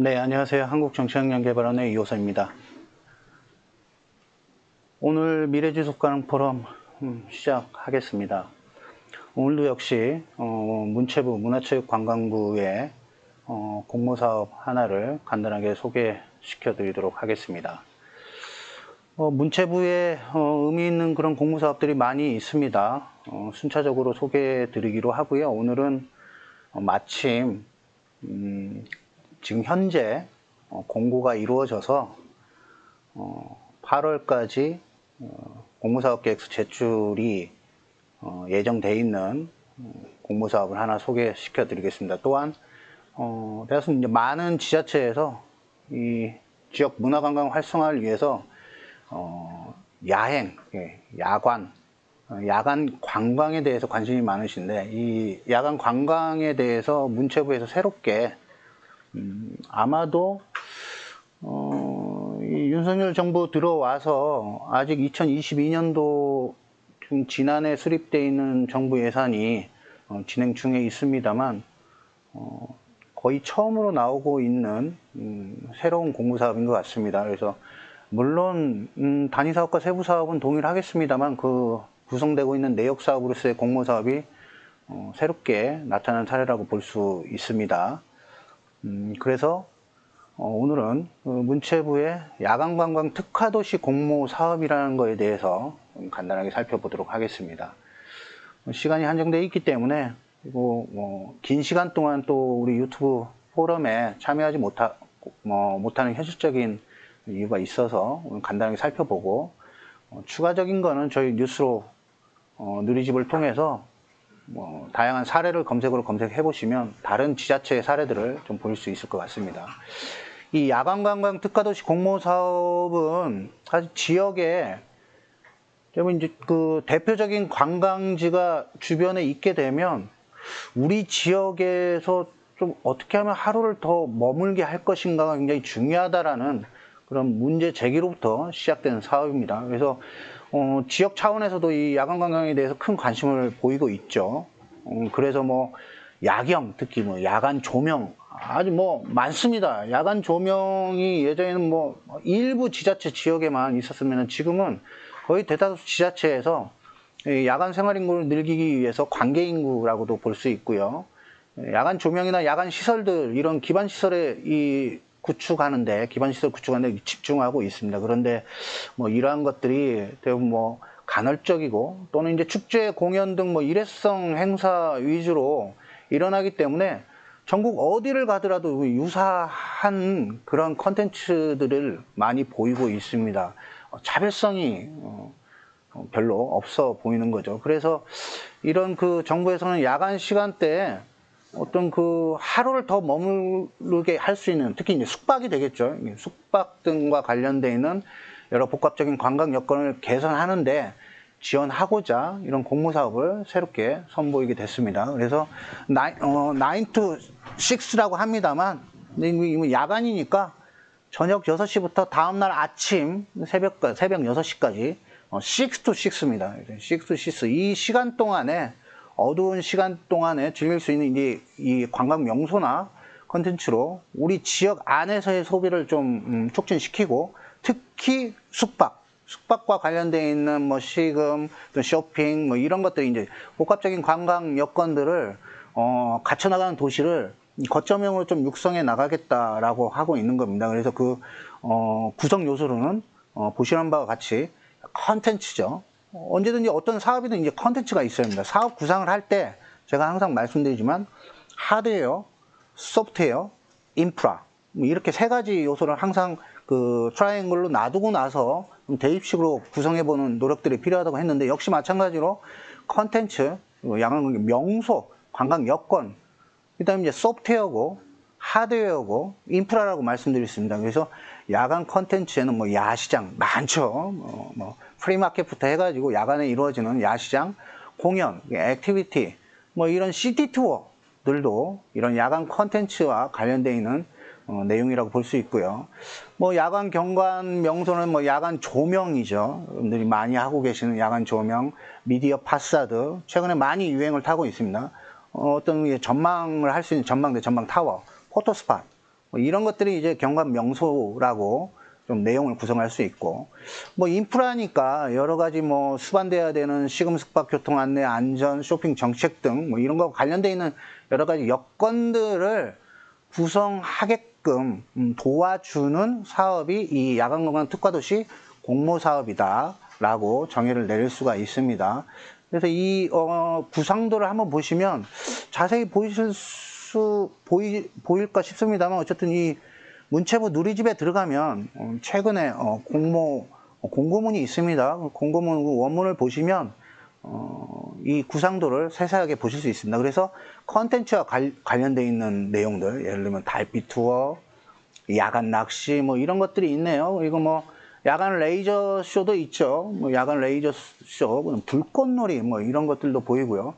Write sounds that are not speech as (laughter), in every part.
네, 안녕하세요. 한국정치환경개발원의 이호선입니다. 오늘 미래지속가능 포럼 음, 시작하겠습니다. 오늘도 역시 어, 문체부 문화체육관광부의 어, 공모사업 하나를 간단하게 소개시켜 드리도록 하겠습니다. 어, 문체부에 어, 의미 있는 그런 공모사업들이 많이 있습니다. 어, 순차적으로 소개해 드리기로 하고요. 오늘은 어, 마침 음, 지금 현재 어, 공고가 이루어져서 어, 8월까지 어, 공모사업계획서 제출이 어, 예정돼 있는 어, 공모사업을 하나 소개시켜 드리겠습니다. 또한 어, 이제 많은 지자체에서 이 지역 문화관광 활성화를 위해서 어, 야행, 예, 야관, 어, 야간 관광에 대해서 관심이 많으신데 이 야간 관광에 대해서 문체부에서 새롭게 음, 아마도 어, 이 윤석열 정부 들어와서 아직 2022년도 좀 지난해 수립되어 있는 정부 예산이 어, 진행 중에 있습니다만 어, 거의 처음으로 나오고 있는 음, 새로운 공부사업인 것 같습니다. 그래서 물론 음, 단위 사업과 세부 사업은 동일하겠습니다만 그 구성되고 있는 내역 사업으로서의 공모 사업이 어, 새롭게 나타난 사례라고 볼 수 있습니다. 음, 그래서 어, 오늘은 그 문체부의 야간관광 특화도시 공모 사업이라는 것에 대해서 간단하게 살펴보도록 하겠습니다. 시간이 한정되어 있기 때문에 그리고 뭐긴 시간 동안 또 우리 유튜브 포럼에 참여하지 못하, 뭐, 못하는 현실적인 이유가 있어서 오늘 간단하게 살펴보고 어, 추가적인 거는 저희 뉴스로 어, 누리집을 통해서 뭐 다양한 사례를 검색으로 검색해 보시면 다른 지자체의 사례들을 좀볼수 있을 것 같습니다. 이 야간관광 특화도시 공모 사업은 사실 지역에 이제 그 대표적인 관광지가 주변에 있게 되면 우리 지역에서 좀 어떻게 하면 하루를 더 머물게 할 것인가가 굉장히 중요하다라는 그런 문제 제기로부터 시작되는 사업입니다. 그래서 어, 지역 차원에서도 이 야간 관광에 대해서 큰 관심을 보이고 있죠. 음, 그래서 뭐 야경, 특히 뭐 야간 조명 아주 뭐 많습니다. 야간 조명이 예전에는 뭐 일부 지자체 지역에만 있었으면 지금은 거의 대다수 지자체에서 야간 생활 인구를 늘리기 위해서 관계 인구라고도 볼 수 있고요. 야간 조명이나 야간 시설들 이런 기반 시설의 이 구축하는데 기반 시설 구축하는데 집중하고 있습니다. 그런데 뭐 이러한 것들이 대부분 뭐 간헐적이고 또는 이제 축제 공연 등 뭐 일회성 행사 위주로 일어나기 때문에 전국 어디를 가더라도 유사한 그런 컨텐츠들을 많이 보이고 있습니다. 어, 차별성이 어, 어, 별로 없어 보이는 거죠. 그래서 이런 그 정부에서는 야간 시간대에 어떤 그 하루를 더 머무르게 할 수 있는 특히 이제 숙박이 되겠죠. 숙박 등과 관련되어 있는 여러 복합적인 관광 여건을 개선하는데 지원하고자 이런 공모 사업을 새롭게 선보이게 됐습니다. 그래서 나인, 어, 9 6라고 합니다만 이거 야간이니까 저녁 6시부터 다음날 아침 새벽 새벽 6시까지 어, 6 to 6입니다. 6 to 6. 이 시간 동안에 어두운 시간 동안에 즐길 수 있는 이, 이 관광 명소나 컨텐츠로 우리 지역 안에서의 소비를 좀 음, 촉진시키고 특히 숙박, 숙박과 관련되어 있는 뭐 시금, 또 쇼핑 뭐 이런 것들이 이제 복합적인 관광 여건들을 어, 갖춰나가는 도시를 거점형으로 좀 육성해 나가겠다라고 하고 있는 겁니다. 그래서 그 어, 구성 요소로는 어, 보시는 바와 같이 컨텐츠죠. 언제든지 어떤 사업이든 이제 컨텐츠가 있어야 합니다. 사업 구상을 할 때 제가 항상 말씀드리지만 하드웨어, 소프트웨어, 인프라 뭐 이렇게 세 가지 요소를 항상 그 트라이앵글로 놔두고 나서 대입식으로 구성해보는 노력들이 필요하다고 했는데 역시 마찬가지로 컨텐츠, 양한 명소, 관광 여건, 그다음에 이제 소프트웨어고 하드웨어고 인프라라고 말씀드렸습니다. 그래서 야간 컨텐츠에는 뭐 야시장 많죠. 뭐, 뭐 프리마켓부터 해가지고 야간에 이루어지는 야시장, 공연, 액티비티, 뭐 이런 시티 투어들도 이런 야간 컨텐츠와 관련되어 있는 어, 내용이라고 볼 수 있고요. 뭐 야간 경관 명소는 뭐 야간 조명이죠. 여러분들이 많이 하고 계시는 야간 조명, 미디어 파사드 최근에 많이 유행을 타고 있습니다. 어, 떤 전망을 할 수 있는 전망대, 전망 타워, 포토 스팟 뭐 이런 것들이 이제 경관 명소라고 좀 내용을 구성할 수 있고 뭐 인프라니까 여러 가지 뭐 수반돼야 되는 시금 숙박 교통 안내 안전 쇼핑 정책 등 뭐 이런 거 관련돼 있는 여러 가지 여건들을 구성하게끔 음, 도와주는 사업이 이 야간관광 특화도시 공모 사업이다라고 정의를 내릴 수가 있습니다. 그래서 이 어, 구상도를 한번 보시면 자세히 보이실 수 보이, 보일까 싶습니다만 어쨌든 이 문체부 누리집에 들어가면 어, 최근에 어, 공모 어, 공고문이 있습니다. 공고문 그 원문을 보시면 어, 이 구상도를 세세하게 보실 수 있습니다. 그래서 컨텐츠와 관련되어 있는 내용들, 예를 들면 달빛 투어, 야간 낚시, 뭐 이런 것들이 있네요. 이거 뭐 야간 레이저 쇼도 있죠. 뭐 야간 레이저 쇼, 불꽃놀이 뭐 이런 것들도 보이고요.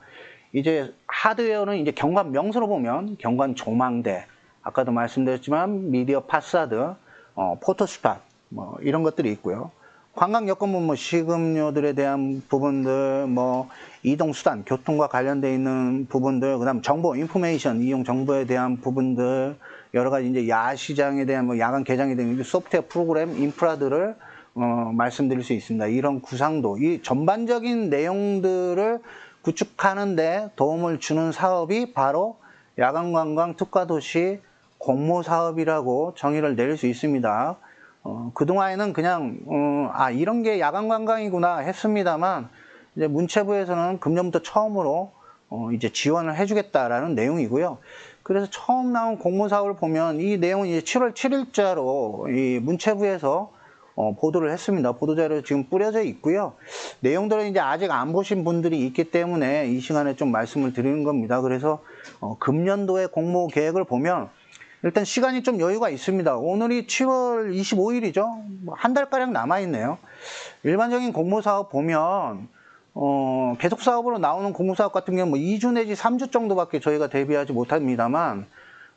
이제 하드웨어는 이제 경관 명소로 보면 경관 조망대, 아까도 말씀드렸지만 미디어 파사드, 어, 포토스팟 뭐 이런 것들이 있고요. 관광 여건은 뭐 식음료들에 대한 부분들, 뭐 이동 수단, 교통과 관련돼 있는 부분들, 그다음 정보, 인포메이션 이용 정보에 대한 부분들, 여러 가지 이제 야시장에 대한 뭐 야간 개장에 대한 소프트웨어 프로그램, 인프라들을 어, 말씀드릴 수 있습니다. 이런 구상도, 이 전반적인 내용들을 구축하는데 도움을 주는 사업이 바로 야간관광 특화도시 공모 사업이라고 정의를 내릴 수 있습니다. 어, 그동안에는 그냥 어, 아 이런 게 야간 관광이구나 했습니다만 이제 문체부에서는 금년부터 처음으로 어, 이제 지원을 해주겠다라는 내용이고요. 그래서 처음 나온 공모사업을 보면 이 내용은 이제 7월 7일자로 이 문체부에서 어, 보도를 했습니다. 보도자료 지금 뿌려져 있고요. 내용들은 이제 아직 안 보신 분들이 있기 때문에 이 시간에 좀 말씀을 드리는 겁니다. 그래서 어, 금년도의 공모 계획을 보면 일단 시간이 좀 여유가 있습니다. 오늘이 7월 25일이죠. 뭐한 달가량 남아있네요. 일반적인 공모사업 보면, 어, 계속 사업으로 나오는 공모사업 같은 경우는 뭐 2주 내지 3주 정도밖에 저희가 대비하지 못합니다만,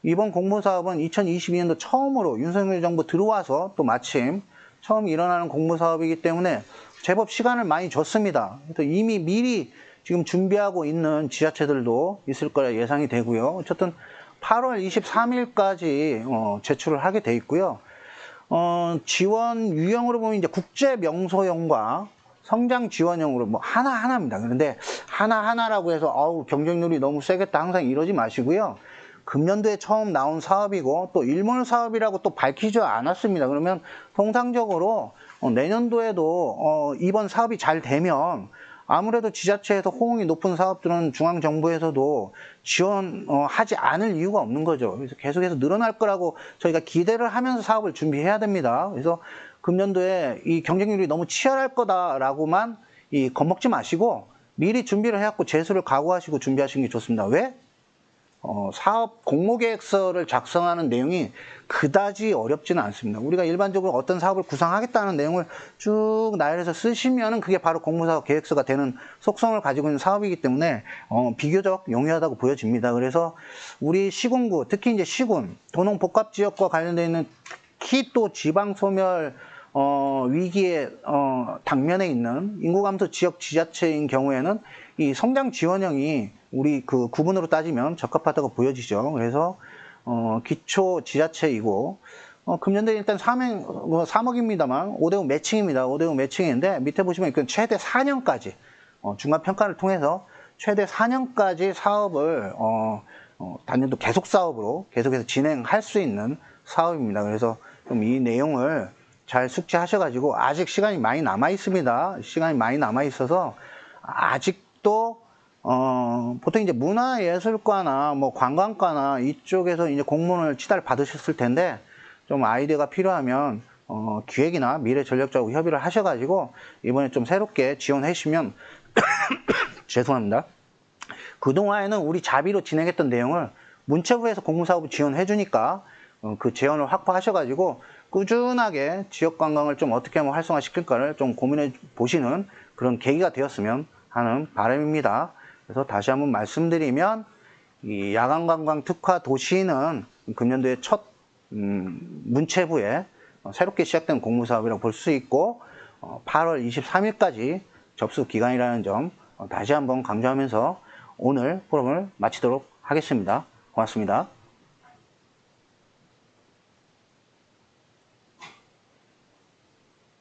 이번 공모사업은 2022년도 처음으로 윤석열 정부 들어와서 또 마침 처음 일어나는 공모사업이기 때문에 제법 시간을 많이 줬습니다. 이미 미리 지금 준비하고 있는 지자체들도 있을 거라 예상이 되고요. 어쨌든 8월 23일까지 어, 제출을 하게 돼 있고요. 어, 지원 유형으로 보면 이제 국제 명소형과 성장 지원형으로 뭐 하나 하나입니다. 그런데 하나 하나라고 해서 아우 경쟁률이 너무 세겠다 항상 이러지 마시고요. 금년도에 처음 나온 사업이고 또 일몰 사업이라고 또 밝히지 않았습니다. 그러면 통상적으로 어, 내년도에도 어, 이번 사업이 잘 되면 아무래도 지자체에서 호응이 높은 사업들은 중앙정부에서도 지원하지 않을 이유가 없는 거죠. 그래서 계속해서 늘어날 거라고 저희가 기대를 하면서 사업을 준비해야 됩니다. 그래서 금년도에 이 경쟁률이 너무 치열할 거다라고만 이 겁먹지 마시고 미리 준비를 해갖고 재수를 각오하시고 준비하시는 게 좋습니다. 왜? 어, 사업 공모계획서를 작성하는 내용이 그다지 어렵지는 않습니다. 우리가 일반적으로 어떤 사업을 구상하겠다는 내용을 쭉 나열해서 쓰시면은 그게 바로 공모사업 계획서가 되는 속성을 가지고 있는 사업이기 때문에 어, 비교적 용이하다고 보여집니다. 그래서 우리 시군구, 특히 이제 시군, 도농 복합 지역과 관련되어 있는 특히 또 지방 소멸 어, 위기에 어, 당면에 있는 인구 감소 지역 지자체인 경우에는 이 성장 지원형이 우리 그 구분으로 따지면 적합하다고 보여지죠. 그래서 어, 기초 지자체이고 어, 금년도에 일단 3행, 뭐 3억입니다만 5대5 매칭입니다. 5대5 매칭인데 밑에 보시면 최대 4년까지 어, 중간 평가를 통해서 최대 4년까지 사업을 어, 어, 단년도 계속 사업으로 계속해서 진행할 수 있는 사업입니다. 그래서 좀 이 내용을 잘 숙지하셔가지고 아직 시간이 많이 남아 있습니다. 시간이 많이 남아 있어서 아직 도 어, 보통 이제 문화예술과나 뭐 관광과나 이쪽에서 이제 공문을 치달을 받으셨을 텐데 좀 아이디어가 필요하면 어, 기획이나 미래 전략자하고 협의를 하셔가지고 이번에 좀 새롭게 지원해 주시면 (coughs) 죄송합니다. 그동안에는 우리 자비로 진행했던 내용을 문체부에서 공무사업을 지원해 주니까 어, 그 재원을 확보하셔가지고 꾸준하게 지역 관광을 좀 어떻게 하면 활성화 시킬까를 좀 고민해 보시는 그런 계기가 되었으면 하는 바람입니다. 그래서 다시 한번 말씀드리면 이 야간 관광 특화 도시는 금년도에 첫 음, 문체부에 새롭게 시작된 공모 사업이라고 볼 수 있고 8월 어, 23일까지 접수 기간이라는 점 어, 다시 한번 강조하면서 오늘 포럼을 마치도록 하겠습니다. 고맙습니다.